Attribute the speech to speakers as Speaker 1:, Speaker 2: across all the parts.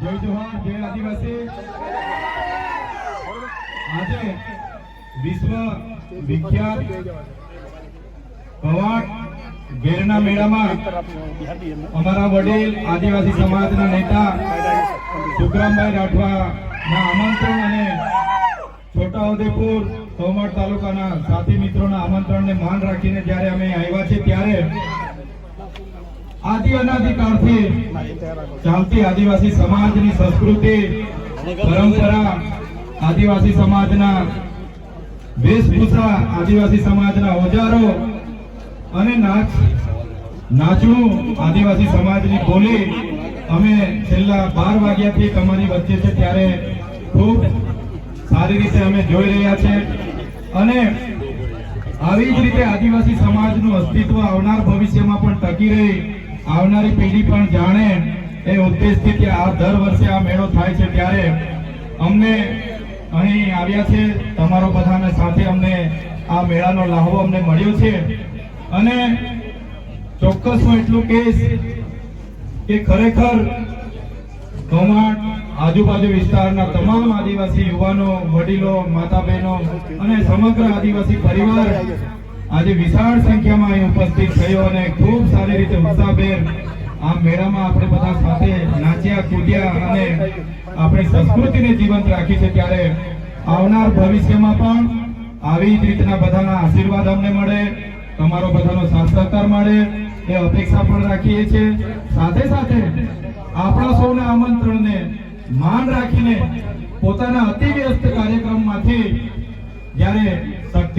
Speaker 1: જય જોહાર જય આદિવાસી. આજે વિશ્વ વિખ્યાત ભવાટ ગેરના મેળામાં અમારા વડીલ આદિવાસી સમાજના નેતા સુખરામભાઈ રાઠવા ના આમંત્રણ અને છોટાઉદેપુર સોમવાડ તાલુકાના સાથી મિત્રોના આમંત્રણને માન રાખીને જ્યારે અમે આવ્યા છીએ, ત્યારે આદિ અનાદિકાળથી ચાલતી આદિવાસી સમાજની સંસ્કૃતિ, પરંપરા, આદિવાસી સમાજના વેશભૂષા, આદિવાસી સમાજના ઓજારો અને નાચ નાચવું આદિવાસી સમાજની બોલી અમે છેલ્લા બાર વાગ્યાથી તમારી વચ્ચે છે ત્યારે ખૂબ સારી રીતે અમે જોઈ રહ્યા છે અને આવી જ રીતે આદિવાસી સમાજનું અસ્તિત્વ આવનાર ભવિષ્યમાં પણ ટકી રહી આવનારી પેઢી પણ જાણે એ ઉદ્દેશથી કે આ દર વર્ષે આ મેળો થાય છે ત્યારે અમને અહીં આવ્યા છે, તમારો બધાને સાથે અમને આ મેળાનો લાહવો અમને મળ્યો છે. અને ચોક્કસ હું એટલું કહીશ કે ખરેખર કમાટ આજુબાજુ વિસ્તારના તમામ આદિવાસી યુવાનો, વડીલો માતા બહેનો અને સમગ્ર આદિવાસી પરિવાર આજે વિશાળ સંખ્યામાં અહીં થયો અને ખૂબ સારી રીતે ઉત્સાહભેર આ મેળામાં આપણે બધા સાથે નાચ્યા, કૂદ્યા અને આપણી સંસ્કૃતિને જીવંત રાખી છે ત્યારે આવનાર ભવિષ્યમાં પણ આવી જ રીતના બધાના આશીર્વાદ અમને મળે, તમારો બધાનો સાથ સહકાર મળે, એ અપેક્ષા પણ રાખીએ છીએ. સાથે સાથે આપણા સૌના આમંત્રણને માન રાખીને પોતાના અતિ વ્યસ્ત કાર્યક્રમમાંથી જ્યારે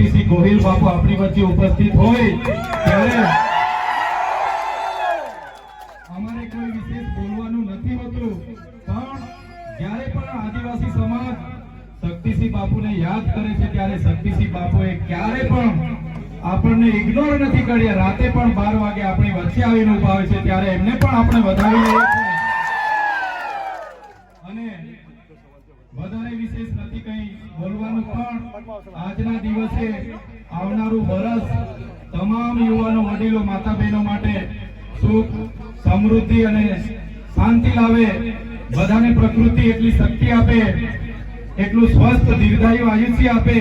Speaker 1: શક્તિસિંહ ગોહિલ બાપુ આપણી વચ્ચે ઉપસ્થિત હોય ત્યારે અમારે કોઈ વિશેષ બોલવાનું નથી હોતું, પણ જ્યારે પણ આદિવાસી સમાજ શક્તિસિંહ બાપુને યાદ કરે છે, ત્યારે શક્તિસિંહ બાપુએ ક્યારે પણ આપણને ઇગ્નોર નથી કર્યા. રાતે પણ બાર વાગે આપણી વચ્ચે આવીને ઊભા હોય છે, ત્યારે એમને પણ આપણે વધાવી લઈએ છીએ અને વધારે વિશેષ નથી કંઈ બોલવાનું પણ આજના દિવસે આવનારું વરસ તમામ યુવાનો વડીલો માતા બહેનો માટે સુખ સમૃદ્ધિ અને શાંતિ લાવે. બધાને પ્રકૃતિ એટલી શક્તિ આપે એટલું સ્વસ્થ દીર્ઘાયુ આયુષ્ય આપે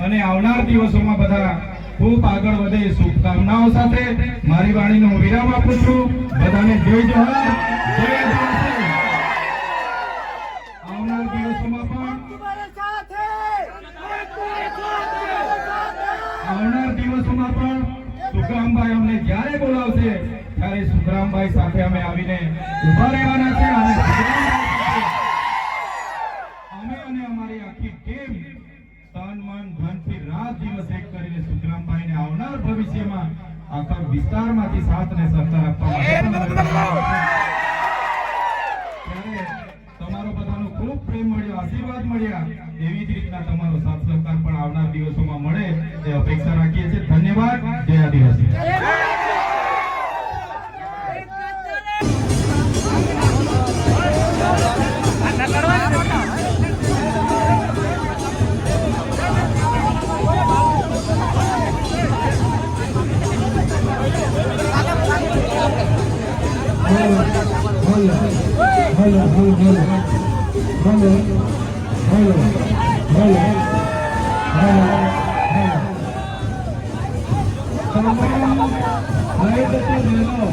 Speaker 1: અને આવનાર દિવસોમાં બધા ખૂબ આગળ વધે. શુભકામનાઓ સાથે મારી વાણીનો હું વિરામ આપું છું. બધાને જય જોહાર જય જ્યારે બોલાવશે. ત્યારે સુખરામભાઈ સાથે અમે આવીને ઊભા રહેવાના છે અને અમે અને અમારી આખી ટીમ તન મન ધનથી રાત દિવસ એક કરીને સુખરામભાઈને આવનાર ભવિષ્યમાં આખા વિસ્તારમાંથી સાથ ને સહકાર આપવા તમારો બધાનો ખૂબ પ્રેમ મળ્યો, આશીર્વાદ મળ્યા. એવી જ રીતના તમારો સાથ સહકાર પણ આવનાર દિવસોમાં મળે એ અપેક્ષા રાખીએ છીએ. ધન્યવાદ. જય આદિવાસી. તમામ ભાઈ બહેનો